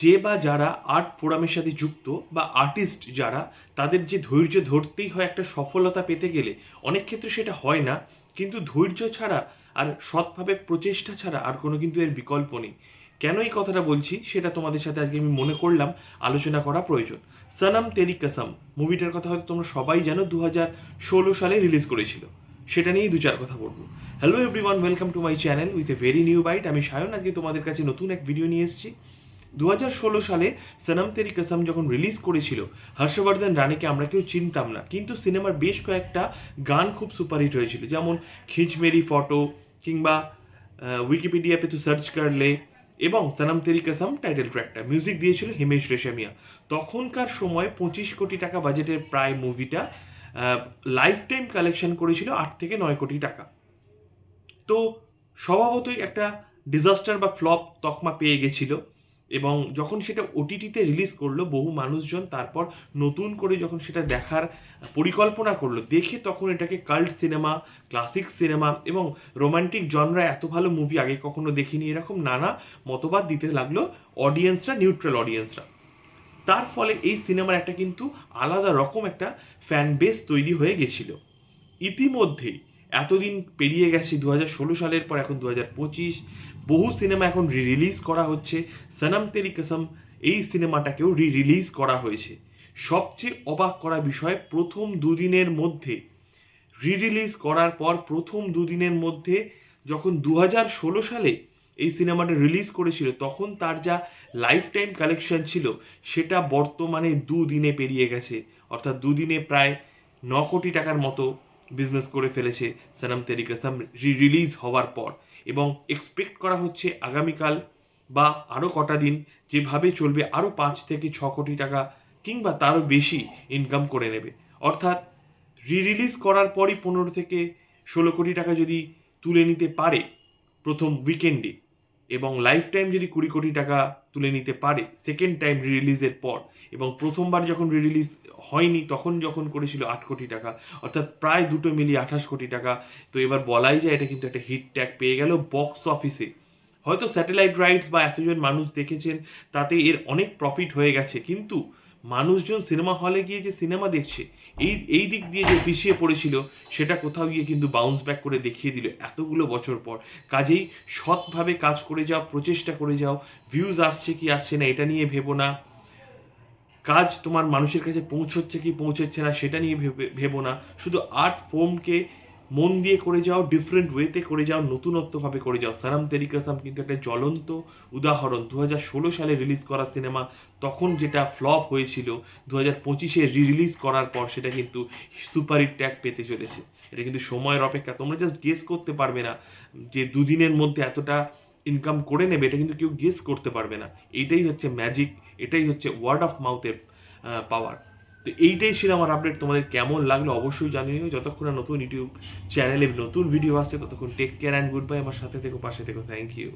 যে বা যারা আর্ট ফোরামের সাথে যুক্ত বা আর্টিস্ট যারা, তাদের যে ধৈর্য ধরতেই হয় একটা সফলতা পেতে গেলে, অনেক ক্ষেত্রে সেটা হয় না। কিন্তু ধৈর্য ছাড়া আর সৎভাবে প্রচেষ্টা ছাড়া আর কোনো কিন্তু এর বিকল্প নেই। কেন এই কথাটা বলছি? সেটা তোমাদের সাথে আজকে আমি মনে করলাম, আলোচনা করা প্রয়োজন। সনম তেরি কসম, মুভিটার কথা হয়তো তোমরা সবাই জানো দু ষোলো সালে রিলিজ করেছিল। সেটা নিয়েই দু চার কথা বলব। Hello everyone welcome to my channel with a very new bite আমি সায়ন, আজকে তোমাদের কাছে নতুন এক ভিডিও নিয়ে এসেছি। দু হাজার ষোলো সালে সনম তেরি কসম যখন রিলিজ করেছিল, হর্ষবর্ধন রানীকে আমরা কেউ চিনতাম না। কিন্তু সিনেমার বেশ কয়েকটা গান খুব সুপারহিট হয়েছিল। যেমন খিচ মেরি ফটো কিংবা উইকিপিডিয়াতে তো সার্চ করলে এবং সনম তেরি কসম টাইটেল ট্র্যাকটা মিউজিক দিয়েছিল হিমেশ রেশমিয়া। তখনকার সময় পঁচিশ কোটি টাকা বাজেটের প্রায় মুভিটা লাইফ টাইম কালেকশন করেছিল আট থেকে নয় কোটি টাকা। তো স্বভাবতই একটা ডিজাস্টার বা ফ্লপ তকমা পেয়ে গেছিল। এবং যখন সেটা ওটিটিতে রিলিজ করল, বহু মানুষজন তারপর নতুন করে যখন সেটা দেখার পরিকল্পনা করল, দেখে তখন এটাকে কাল্ট সিনেমা ক্লাসিক সিনেমা এবং রোমান্টিক জনরা এত ভালো মুভি আগে কখনো দেখিনি। এরকম নানা মতবাদ দিতে লাগল অডিয়েন্সরা নিউট্রাল অডিয়েন্সরা তার ফলে এই সিনেমার একটা কিন্তু আলাদা রকম একটা ফ্যান বেস তৈরি হয়ে গেছিল। ইতিমধ্যেই এতদিন পেরিয়ে গেছে দু হাজার ষোলো সালের পর এখন দু হাজার পঁচিশ। বহু সিনেমা এখন রি রিলিজ করা হচ্ছে। সনম তেরি কসম, এই সিনেমাটাকেও রি রিলিজ করা হয়েছে। সবচেয়ে অবাক করা বিষয়, প্রথম দুদিনের মধ্যে রি রিলিজ করার পর প্রথম দুদিনের মধ্যে যখন দু হাজার ষোলো সালে এই সিনেমাটা রিলিজ করেছিল, তখন তার যা লাইফ টাইম কালেকশন ছিল, সেটা বর্তমানে দুদিনে পেরিয়ে গেছে। অর্থাৎ দুদিনে প্রায় ন কোটি টাকার মতো বিজনেস করে ফেলেছে সনম তেরি কসম রি রিলিজ হওয়ার পর। এবং এক্সপেক্ট করা হচ্ছে আগামীকাল বা আরও কটা দিন যেভাবে চলবে আরও পাঁচ থেকে ছ কোটি টাকা কিংবা তারও বেশি ইনকাম করে নেবে। অর্থাৎ রি রিলিজ করার পরই পনেরো থেকে ষোলো কোটি টাকা যদি তুলে নিতে পারে প্রথম উইকেন্ডে এবং লাইফ টাইম যদি কুড়ি কোটি টাকা তুলে নিতে পারে সেকেন্ড টাইম রিলিজের পর। এবং প্রথমবার যখন রিলিজ হয়নি, তখন যখন করেছিল আট কোটি টাকা, অর্থাৎ প্রায় দুটো মিলিয়ে আঠাশ কোটি টাকা। তো এবার বলাই যায় এটা কিন্তু একটা হিট ট্যাগ পেয়ে গেল বক্স অফিসে হয়তো স্যাটেলাইট রাইটস বা এতজন মানুষ দেখেছেন, তাতে এর অনেক প্রফিট হয়ে গেছে। কিন্তু মানুষজন সিনেমা হলে গিয়ে যে সিনেমা দেখছে, এই এই দিক দিয়ে যে পিছিয়ে পড়েছিল, সেটা কোথাও গিয়ে কিন্তু বাউন্স ব্যাক করে দেখিয়ে দিল এতগুলো বছর পর। কাজেই সৎভাবে কাজ করে যাও, প্রচেষ্টা করে যাও ভিউজ আসছে কি আসছে না, এটা নিয়ে ভেবো না। কাজ তোমার মানুষের কাছে পৌঁছচ্ছে কি পৌঁছচ্ছে না, সেটা নিয়ে ভেবে না। শুধু আর্ট ফর্মকে মন দিয়ে করে যাও ডিফারেন্ট ওয়েতে করে যাও, নতুনত্বভাবে করে যাও। সারাম তেরিকাসাম কিন্তু একটা জ্বলন্ত উদাহরণ। দু হাজার ষোলো সালে রিলিজ করা সিনেমা তখন যেটা ফ্লপ হয়েছিল দু হাজার পঁচিশে রি রিলিজ করার পর সেটা কিন্তু সুপারহিট ট্যাগ পেতে চলেছে। এটা কিন্তু সময়ের অপেক্ষা। তোমরা জাস্ট গেস করতে পারবে না যে দুদিনের মধ্যে এতটা ইনকাম করে নেবে, এটা কিন্তু কেউ গেস করতে পারবে না। এটাই হচ্ছে ম্যাজিক এটাই হচ্ছে ওয়ার্ড অফ মাউথের পাওয়ার তো এইটাই ছিল আমার আপডেট তোমাদের কেমন লাগল অবশ্যই জানিও যতক্ষণ না নতুন ইউটিউব চ্যানেলে নতুন ভিডিও আসছে, ততক্ষণ take care and good bye আমার সাথে থেকো, পাশে থেকো। Thank you